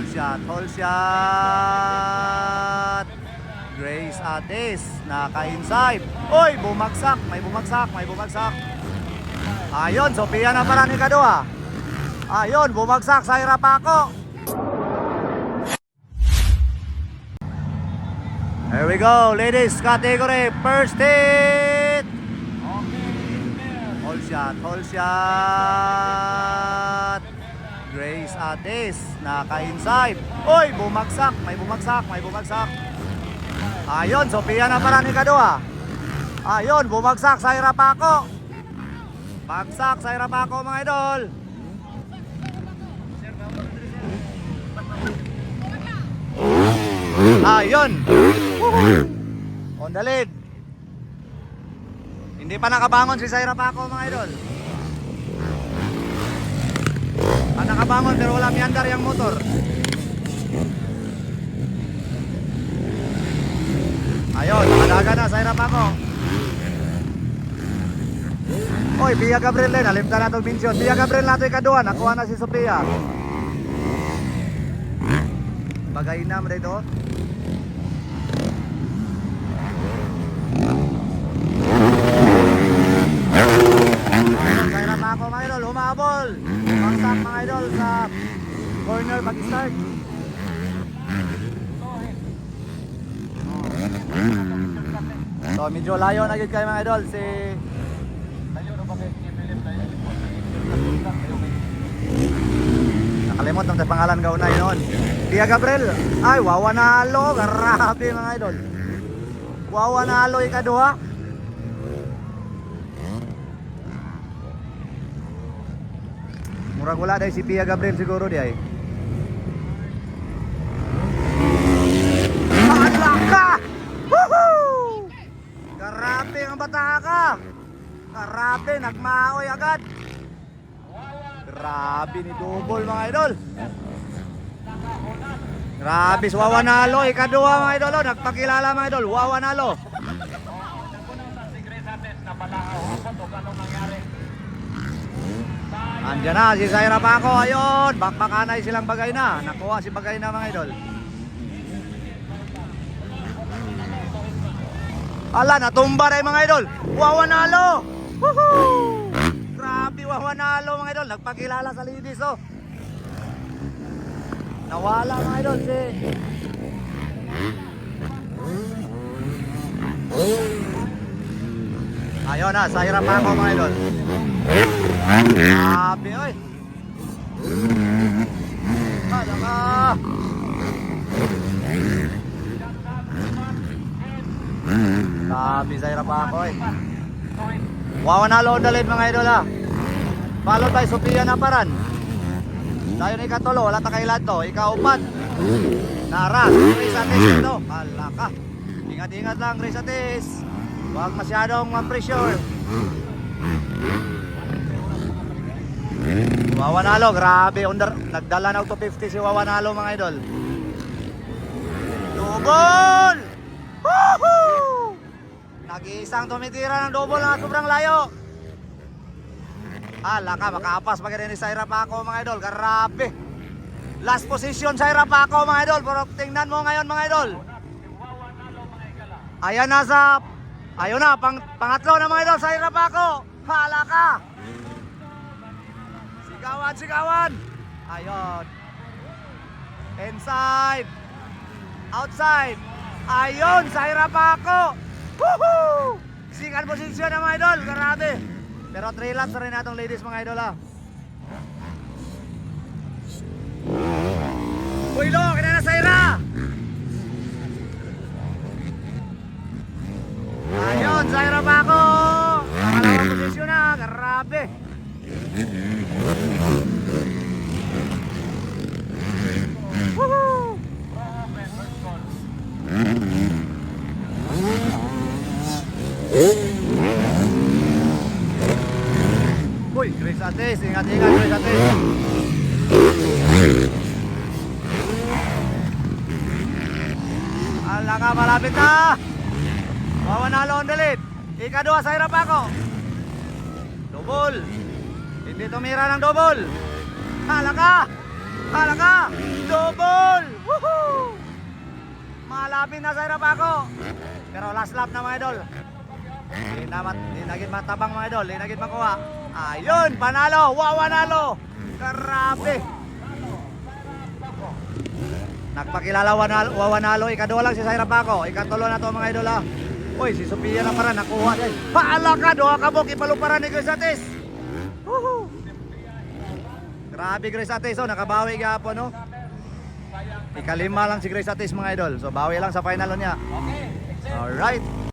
Hold shot, hold shot. Grace Ates, naka-inside. Oy, bumagsak, may bumagsak, may bumagsak. Ayun, Sophia na para ni Kadua. Ayun, bumagsak sa Irapako. Here we go, ladies category, first hit. Hold shot, hold shot. Grace Ates, naka-inside. Oy, bumagsak, may bumagsak, may bumagsak. Ayun, Sophia na para ni Kadua. Ayun, bumagsak sa Irapako. Bagsak sa Irapako mga idol. Ayun. On the lead. Hindi pa nakabangon si Zaira Paco mga idol. Ah, nakabangon pero wala miandar yung motor. Ayun, nakadaga na Zaira Paco. Oy, Pia Gabriel din, alimta na itong mention. Pia Gabriel na ito ikaduan, nakuha na si Sophia. Bagay na mo dito. Kaya na ako mga idol, humabol. Pagsak mga idol sa corner pag-start. So medyo layo na yun kayo mga idol si Nakalimot ang pangalan gaw na yun. Pia Gabriel. Ay, wawa na alo. Grabe mga idol. Wawa na alo ikaduha. Murag wala dahil si Pia Gabriel siguro di ay. Alaka! Woohoo! Grabe ang bata ka! Grabe, nagmaoy agad! Grabe ni Double mga idol! Grabe, si Wawa Nalo, ikaduha mga idol, oh. nagpakilala mga idol, Wawa Andiyan na, si Zaira Paco, ayun, bakbakanay silang bagay na, nakuha si bagay na mga idol. Ala, natumba na yung mga idol. Wawa nalo! Woohoo! Grabe, wawa nalo mga idol. Nagpakilala sa ladies, oh. Nawala mga idol si... Ayun na, sa hirap ako mga idol. Grabe, oy. Hala ka! Grabe sa hirap ako eh. Wawa na load ulit mga idol ha. Followed by Sophia Naparan. Tayo na ikatulo, wala ta kailan to. Ikaupat. Nara, Atis ito. Hala ka. Ingat-ingat lang Grace Atis. Huwag masyadong ma-pressure. Wawa Nalo, grabe. Under, nagdala na 50 si Wawa Nalo mga idol. Double! Woohoo! Nag-iisang tumitira ng double na sobrang layo. Ala ka, makaapas pa ni Saira Paco mga idol. Grabe. Last position Saira Paco mga idol. Pero tingnan mo ngayon mga idol. Ayan na sa... Ayun na, pang, pangatlo na mga idol, Saira Paco. Hala ka. Sigawan, sigawan. Ayun. Inside. Outside. Ayun, Saira Paco. Woohoo! Sikan posisyon na mga idol, grabe. Pero 3 laps na rin natong ladies mga idol ah. Uy, lo, grabe. Woohoo! Uy, Grace Ates, ingat-ingat Grace Ates. Ala ka, malapit na. On the lead. Ikadua sa hirap ako. Double. Hindi tumira ng double. Halaga. Halaga. Double. Woohoo! Malapit na sa hirap ako. Pero last lap na mga idol. Hindi na mat, matabang mga idol. Hindi nagit makuha. Ayun, panalo. Wawanalo. Grabe. Nagpakilala wawanalo. Ikaduwa lang si Sairap. Ikatulo na to mga idol ha. Uy, si Sophia na para nakuha din. Paala ka, doha ka mo. Kipaluparan ni Grace Atis. Woohoo. Grabe Grace Atis. Oh, nakabawi gapon no. Ikalima lang si Grace Atis mga idol. So bawi lang sa final niya. Alright.